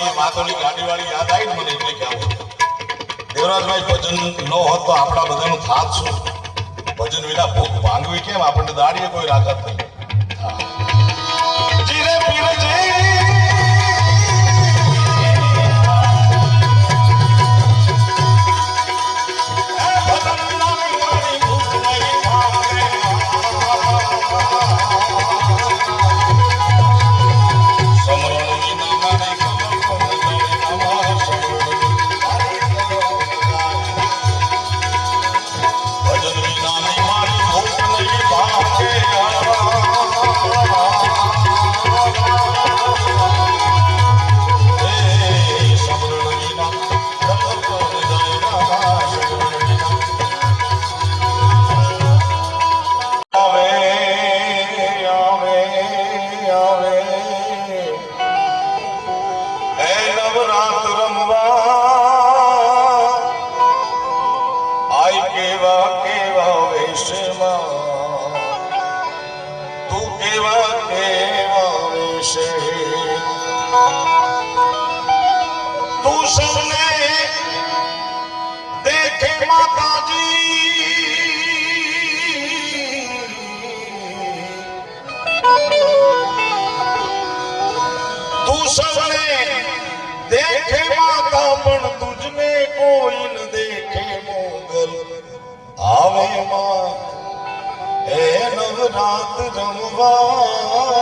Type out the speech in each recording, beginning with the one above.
માતોની ગાડીવાળી યાદ આવી મને એટલે દેવરાજભાઈ, ભજન ન હોત તો આપણા બધાનું થાત શું? ભજન વિના ભૂખ ભાંગવી કેમ? આપણને દાડીએ કોઈ રાગત નહીં. આય કેવા કેવા વેશમાં? તું કેવા કેવા વેશ? તું સૌને દેખે માતાજી. તું સૌને દેખે આવે માં એ નવરાત રમવા.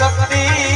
શક્તિ.